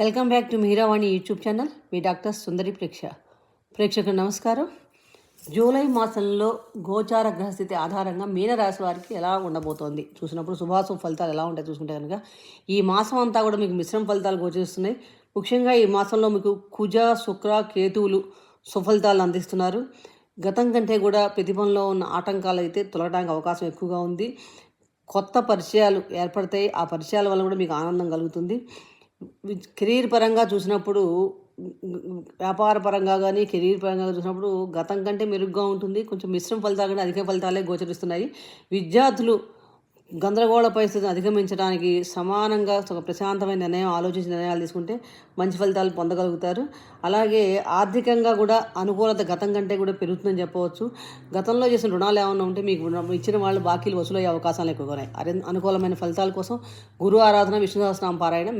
Welcome back to Meeravani YouTube channel. Me doctor Sundari ప్రేక్ష. ప్రేక్షకులు నమస్కారం. జూలై మాసంలో గోచార గ్రహస్థితి ఆధారంగా మీనరాశి వారికి ఎలా ఉండబోతోంది? చూసినప్పుడు శుభాశుభ ఫలితాలు ఎలా ఉంటాయి చూసుకుంటే కనుక ఈ మాసం అంతా కూడా మీకు మిశ్రమ ఫలితాలు గోచరిస్తున్నాయి. ముఖ్యంగా ఈ మాసంలో మీకు కుజ శుక్ర కేతువులు సుఫలితాలు అందిస్తున్నారు. గతం కంటే కూడా ప్రతిభంలో ఉన్న ఆటంకాలు అయితే తొలగడానికి అవకాశం ఎక్కువగా ఉంది. కొత్త పరిచయాలు ఏర్పడతాయి. ఆ పరిచయాల వల్ల కూడా మీకు ఆనందం కలుగుతుంది. కెరీర్ పరంగా చూసినప్పుడు వ్యాపార పరంగా కానీ కెరీర్ పరంగా చూసినప్పుడు గతం కంటే మెరుగ్గా ఉంటుంది. కొంచెం మిశ్రమ ఫలితాలు కానీ అధిక ఫలితాలే గోచరిస్తున్నాయి. విద్యార్థులు గందరగోళ పరిస్థితిని అధిగమించడానికి సమానంగా ఒక ప్రశాంతమైన నిర్ణయం ఆలోచించి నిర్ణయాలు తీసుకుంటే మంచి ఫలితాలు పొందగలుగుతారు. అలాగే ఆర్థికంగా కూడా అనుకూలత గతం కంటే కూడా పెరుగుతుందని చెప్పవచ్చు. గతంలో చేసిన రుణాలు ఏమైనా ఉంటే మీకు ఇచ్చిన వాళ్ళు బాకీలు వసూలయ్యే అవకాశాలు ఎక్కువగా ఉన్నాయి. అనుకూలమైన ఫలితాల కోసం గురు ఆరాధన విష్ణు సహస్రనామ పారాయణ